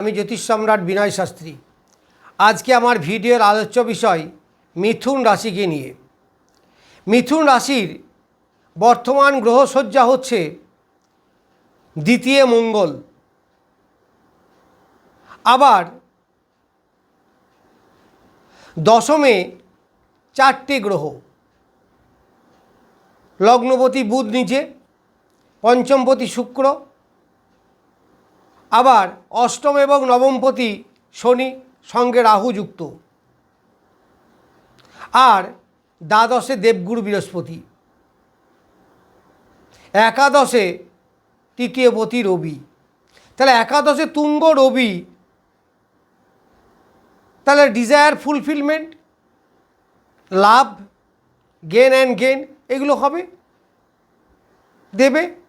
আমি জ্যোতিষ সম্রাট বিনয় শাস্ত্রী। আজকে আমার ভিডিওর আলোচ্য বিষয় মিথুন রাশিকে নিয়ে। মিথুন রাশির বর্তমান গ্রহসজ্জা হচ্ছে দ্বিতীয় মঙ্গল। আবার দশমে চারটে গ্রহ। লগ্নপতি বুধ নিচে পঞ্চমপতি শুক্র আবার অষ্টম এবং নবমপতি শনি সঙ্গে রাহু যুক্ত। আর দ্বাদশে দেবগুরু বৃহস্পতি। একাদশে তৃতীয়পতি রবি। তাহলে একাদশে তুঙ্গ রবি। তাহলে desire fulfilment love gain and gain এগুলো হবে। দেবে।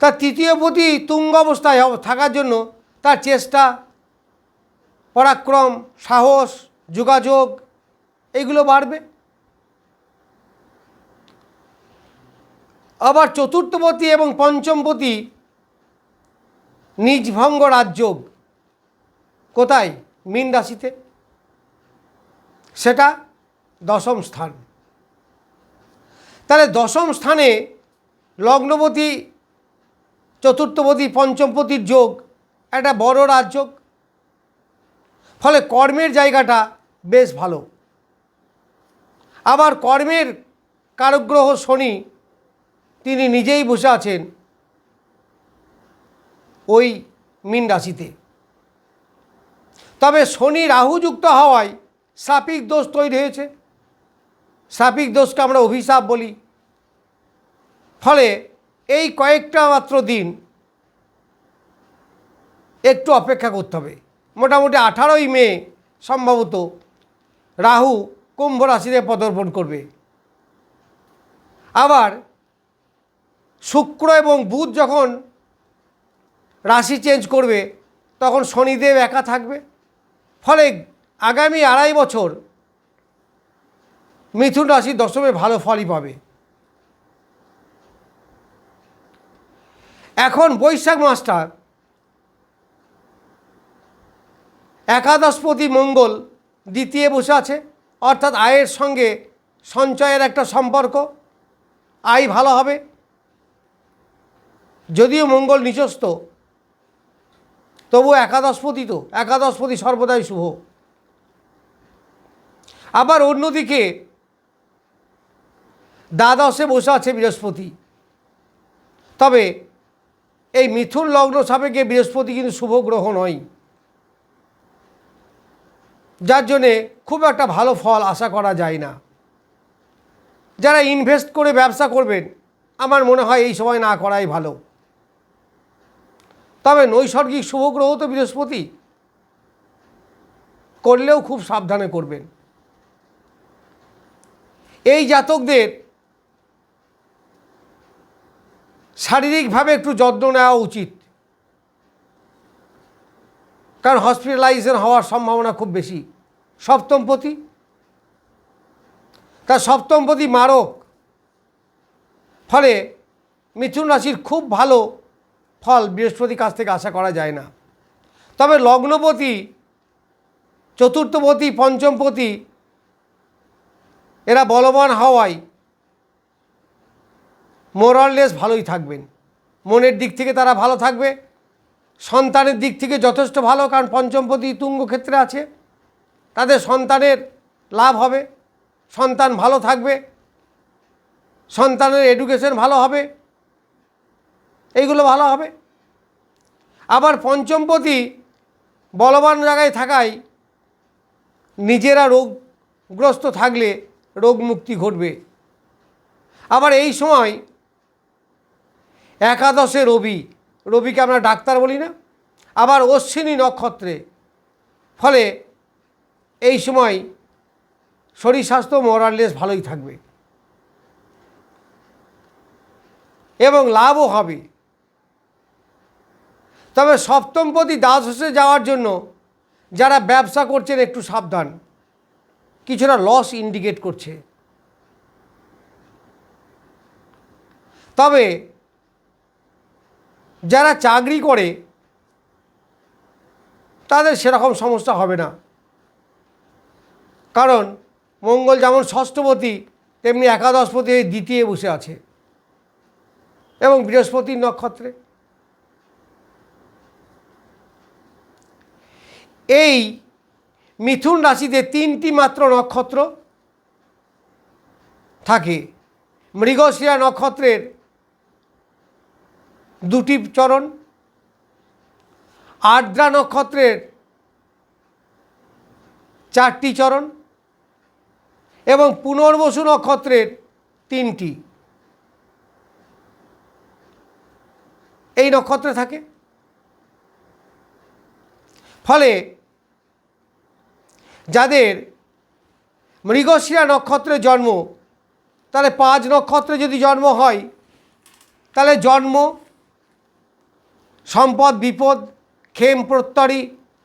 তার তৃতীয় পতি তুঙ্গ অবস্থায় থাকার জন্য তার চেষ্টা, পরাক্রম, সাহস, যোগাযোগ, এগুলো বাড়বে। আবার চতুর্থপতি এবং পঞ্চমপতি নিজভঙ্গ রাজযোগ। কোথায়? মীন রাশিতে। সেটা দশম স্থান। তাহলে দশম স্থানে লগ্নপতি চতুর্থপতি, পঞ্চমপতির যোগ, একটা বড় রাজযোগ। ফলে কর্মের জায়গাটা বেশ ভালো। আবার কর্মের কারগ্রহ শনি, তিনি নিজেই বসে আছেন ওই মীন রাশিতে। তবে শনি রাহুযুক্ত হওয়ায় সাপিক দোষ তৈরি হয়েছে। সাপিক দোষকে আমরা অভিশাপ বলি। ফলে এই কয়েকটা মাত্র দিন একটু অপেক্ষা করতে হবে। মোটামুটি আঠারোই মে সম্ভবত রাহু কুম্ভ রাশিতে পদার্পণ করবে। আবার শুক্র এবং বুধ যখন রাশি চেঞ্জ করবে, তখন শনিদেব একা থাকবে। ফলে আগামী আড়াই বছর মিথুন রাশি দশমে ভালো ফলই পাবে। এখন বৈশাখ মাসটা। একাদশপতি মঙ্গল দ্বিতীয় বসে আছে, অর্থাৎ আয়ের সঙ্গে সঞ্চয়ের একটা সম্পর্ক। আয় ভালো হবে। যদিও মঙ্গল নিচস্থ তবু একাদশপতি তো, একাদশপতি সর্বদাই শুভ। আবার অন্যদিকে দ্বাদশে বসে আছে বৃহস্পতি। তবে এই মিথুন লগ্ন সাপেক্ষে বৃহস্পতি কিন্তু শুভ গ্রহ নয়। যার জন্যে খুব একটা ভালো ফল আশা করা যায় না। যারা ইনভেস্ট করে ব্যবসা করবেন, আমার মনে হয় এই সময় না করাই ভালো। তবে নৈসর্গিক শুভ গ্রহ তো বৃহস্পতি। করলেও খুব সাবধানে করবেন। এই জাতকদের শারীরিকভাবে একটু যত্ন নেওয়া উচিত। কারণ হসপিটালাইজেশন হওয়ার সম্ভাবনা খুব বেশি। সপ্তমপতি তার সপ্তমপতি মারক। ফলে মিথুন রাশির খুব ভালো ফল বৃহস্পতির কাছ থেকে আশা করা যায় না। তবে লগ্নপতি চতুর্থপতি পঞ্চমপতি এরা বলবান হওয়ায় মোরাললেস ভালোই থাকবেন। মনের দিক থেকে তারা ভালো থাকবে। সন্তানের দিক থেকে যথেষ্ট ভালো, কারণ পঞ্চমপতি তুঙ্গ ক্ষেত্রে আছে। তাদের সন্তানের লাভ হবে। সন্তান ভালো থাকবে। সন্তানের এডুকেশন ভালো হবে। এইগুলো ভালো হবে। আবার পঞ্চমপতি বলবান জায়গায় থাকায় নিজেরা রোগগ্রস্ত থাকলে রোগ মুক্তি ঘটবে। আবার এই সময় একাদশে রবি, রবিকে আমরা ডাক্তার বলি না, আবার অশ্বিনী নক্ষত্রে। ফলে এই সময় শরীর স্বাস্থ্য মোরাললেস ভালোই থাকবে। এবং লাভও হবে। তবে সপ্তমপতি দ্বাদশে যাওয়ার জন্য যারা ব্যবসা করছেন একটু সাবধান। কিছুটা লস ইন্ডিকেট করছে। তবে যারা চাকরি করে, তাদের সেরকম সমস্যা হবে না। কারণ মঙ্গল যেমন ষষ্ঠপতি, তেমনি একাদশপতি এই দ্বিতীয় বসে আছে। এবং বৃহস্পতির নক্ষত্রে। এই মিথুন রাশিতে তিনটি মাত্র নক্ষত্র থাকে। মৃগশিরা নক্ষত্রের দুটি চরণ। আর্দ্রা নক্ষত্রের চারটি চরণ এবং পুনর্বসু নক্ষত্রের তিনটি। এই নক্ষত্রে থাকে। ফলে যাদের মৃগশিরা নক্ষত্রে জন্ম, তাহলে পাঁচ নক্ষত্রে যদি জন্ম হয়, তাহলে জন্ম সম্পদ, বিপদ, ক্ষেম, প্রত্যরি,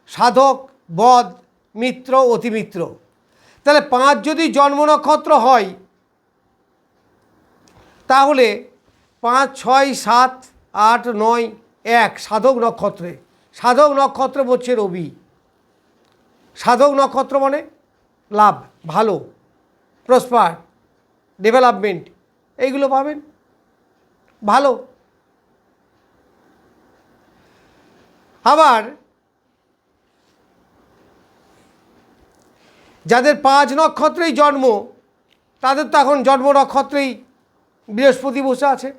সাধক, বধ, মিত্র, অতিমিত্র। তাহলে পাঁচ যদি জন্ম নক্ষত্র হয়, তাহলে পাঁচ, ছয়, সাত, আট, নয়, এক, সাধক নক্ষত্রে। সাধক নক্ষত্র হচ্ছে রবি। সাধক নক্ষত্র মানে লাভ, ভালো প্রসপার ডেভেলপমেন্ট এইগুলো পাবেন। ভালো। আবার যাদের পাঁচ নক্ষত্রেই জন্ম, তাদের তো এখন জন্ম নক্ষত্রেই বৃহস্পতি বসে আছে।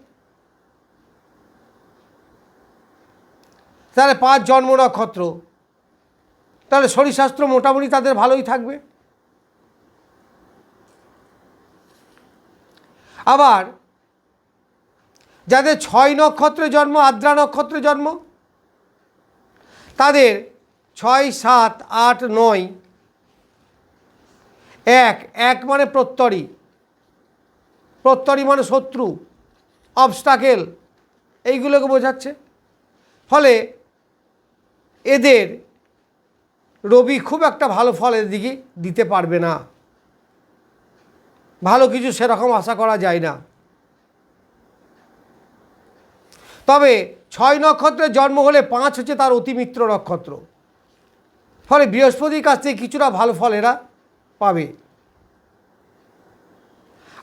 তাহলে পাঁচ জন্ম নক্ষত্র, তাহলে শরীরস্বাস্থ্য মোটামুটি তাদের ভালোই থাকবে। আবার যাদের ছয় নক্ষত্রে জন্ম, আদ্রা নক্ষত্রে জন্ম তাদের ছয়, সাত, আট, নয়, এক এক মানে প্রত্যরি প্রত্যরি মানে শত্রু অবস্টাকেল এইগুলোকে বোঝাচ্ছে। ফলে এদের রবি খুব একটা ভালো ফল এদিকে দিতে পারবে না। ভালো কিছু সেরকম আশা করা যায় না। তবে ছয় নক্ষত্রের জন্ম হলে পাঁচ হচ্ছে তার অতিমিত্র নক্ষত্র। ফলে বৃহস্পতির কাছ থেকে কিছুটা ভালো ফল এরা পাবে।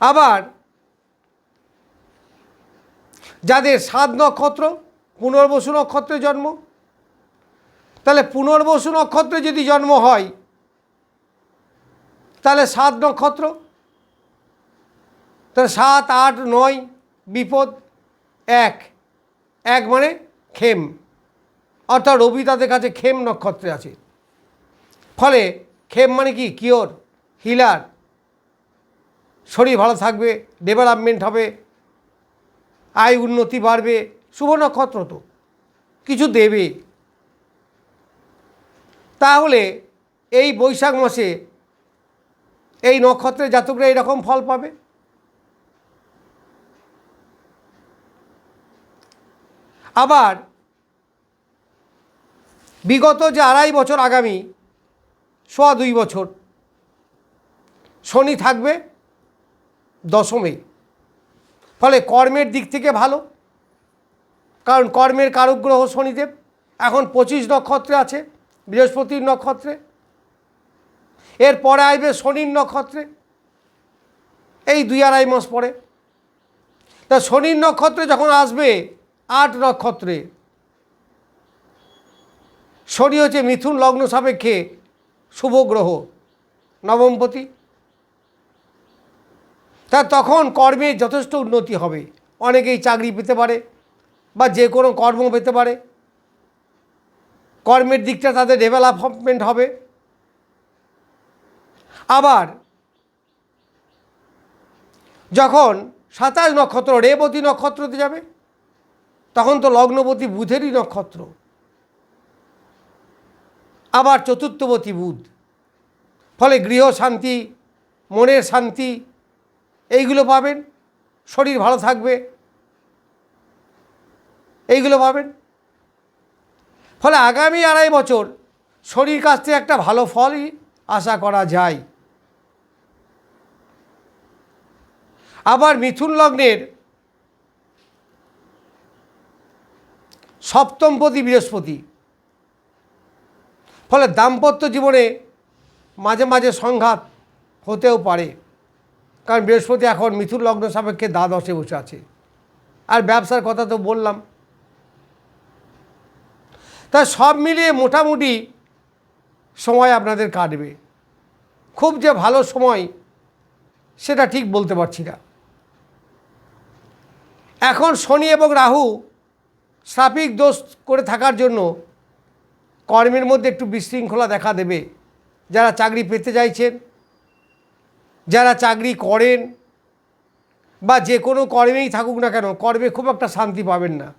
আবার যাদের সাত নক্ষত্র, পুনর্বসু নক্ষত্রে জন্ম, তাহলে পুনর্বসু নক্ষত্রে যদি জন্ম হয়, তাহলে সাত নক্ষত্র, তাহলে সাত, আট, নয়, বিপদ, এক। এক মানে খেম। অর্থাৎ রবি তাদের কাছে খেম নক্ষত্রে আছে। ফলে খেম মানে কি? Cure, healer. শরীর ভালো থাকবে, ডেভেলপমেন্ট হবে, আয় উন্নতি বাড়বে, শুভ নক্ষত্র তো। কিছু দেবে। তাহলে এই বৈশাখ মাসে এই নক্ষত্রের জাতকরা এইরকম ফল পাবে? আবার বিগত যে আড়াই বছর আগামী, সোয়া দুই বছর, শনি থাকবে দশমে। ফলে কর্মের দিক থেকে ভালো, কারণ কর্মের কারুগ্রহ শনিদেব। এখন পঁচিশ নক্ষত্রে আছে, বৃহস্পতির নক্ষত্রে। এরপরে আসবে শনির নক্ষত্রে। এই দুই আড়াই মাস পরে। তা শনির নক্ষত্রে যখন আসবে আট নক্ষত্রে। শনি হচ্ছে মিথুন লগ্ন সাপেক্ষে শুভ গ্রহ, নবমপতি। তা তখন কর্মে যথেষ্ট উন্নতি হবে। অনেকেই চাকরি পেতে পারে বা যে কোনো কর্ম পেতে পারে। কর্মের দিকটা তাদের ডেভেলপমেন্ট হবে। আবার যখন সাতাশ নক্ষত্র, রেবতী নক্ষত্রতে যাবে তখন তো লগ্নবতী বুধেরই নক্ষত্র। আবার চতুর্থবতী বুধ। ফলে গৃহ শান্তি, মনের শান্তি, এইগুলো পাবেন, শরীর ভালো থাকবে। এইগুলো পাবেন। ফলে আগামী আড়াই বছর শরীর কাছ থেকে একটা ভালো ফলই আশা করা যায়। আবার মিথুন লগ্নের সপ্তমপতি বৃহস্পতি। ফলে দাম্পত্য জীবনে মাঝে মাঝে সংঘাত হতেও পারে। কারণ বৃহস্পতি এখন মিথুন লগ্ন সাপেক্ষে দ্বাদশে বসে আছে। আর ব্যবসার কথা তো বললাম। তা সব মিলিয়ে মোটামুটি সময় আপনাদের কাটবে। খুব যে ভালো সময়, সেটা ঠিক বলতে পারছি না। এখন শনি এবং রাহু শ্রাপিক দোষ করে থাকার জন্য কর্মের মধ্যে একটু বিশৃঙ্খলা দেখা দেবে। যারা চাকরি পেতে চাইছেন, যারা চাকরি করেন বা যে কোনো কর্মেই থাকুক না কেন, কর্মে খুব একটা শান্তি পাবেন না।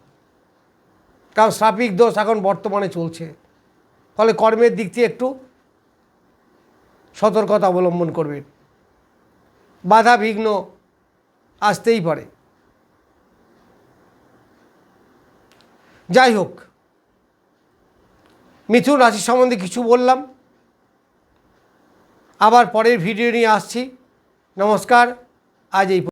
কারণ শ্রাপিক দোষ এখন বর্তমানে চলছে। ফলে কর্মের দিক থেকে একটু সতর্কতা অবলম্বন করবেন। বাধা বিঘ্ন আসতেই পারে। যাই হোক, মিথুন রাশি সম্বন্ধে কিছু বললাম। আবার পরের ভিডিও নিয়ে আসছি। নমস্কার, আজ এই